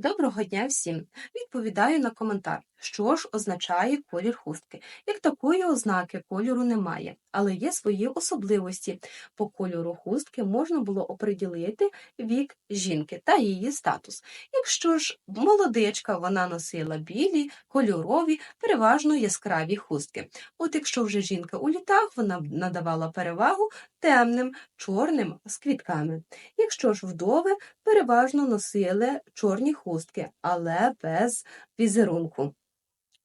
Доброго дня всім! Відповідаю на коментар, що ж означає колір хустки. Як такої ознаки кольору немає, але є свої особливості. По кольору хустки можна було оприділити вік жінки та її статус. Якщо ж молодичка вона носила білі, кольорові, переважно яскраві хустки. От якщо вже жінка у літах, вона надавала перевагу темним, чорним з квітками. Якщо ж вдови, переважно носили чорні хустки, але без візерунку.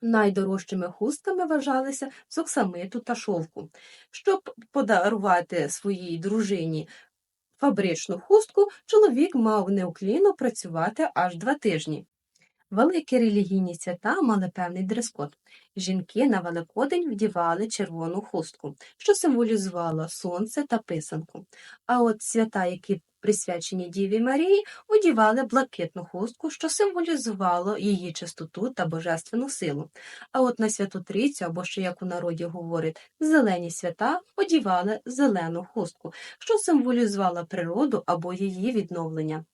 Найдорожчими хустками вважалися з оксамиту та шовку. Щоб подарувати своїй дружині фабричну хустку, чоловік мав неуклінно працювати аж два тижні. Великі релігійні свята мали певний дрес-код. Жінки на Великодень вдівали червону хустку, що символізувало сонце та писанку. А от свята, які присвячені Діві Марії, одівали блакитну хустку, що символізувало її чистоту та божественну силу. А от на святу Трійцю, або ще як у народі говорять, зелені свята одівали зелену хустку, що символізувала природу або її відновлення.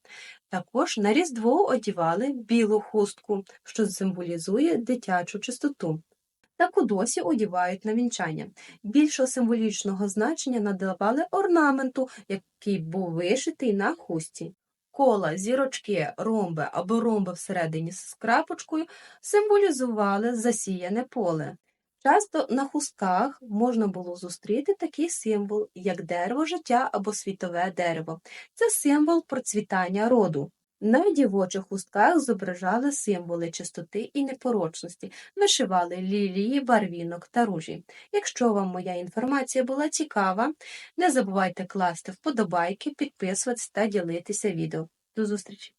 Також на Різдво одівали білу хустку, що символізує дитячу чистоту. Таку досі одівають на вінчання. Більшого символічного значення надавали орнаменту, який був вишитий на хусті. Кола, зірочки, ромби або ромби всередині з крапочкою символізували засіяне поле. Часто на хустках можна було зустріти такий символ, як дерево життя або світове дерево. Це символ процвітання роду. На дівочих хустках зображали символи чистоти і непорочності, вишивали лілії, барвінок та ружі. Якщо вам моя інформація була цікава, не забувайте класти вподобайки, підписуватися та ділитися відео. До зустрічі!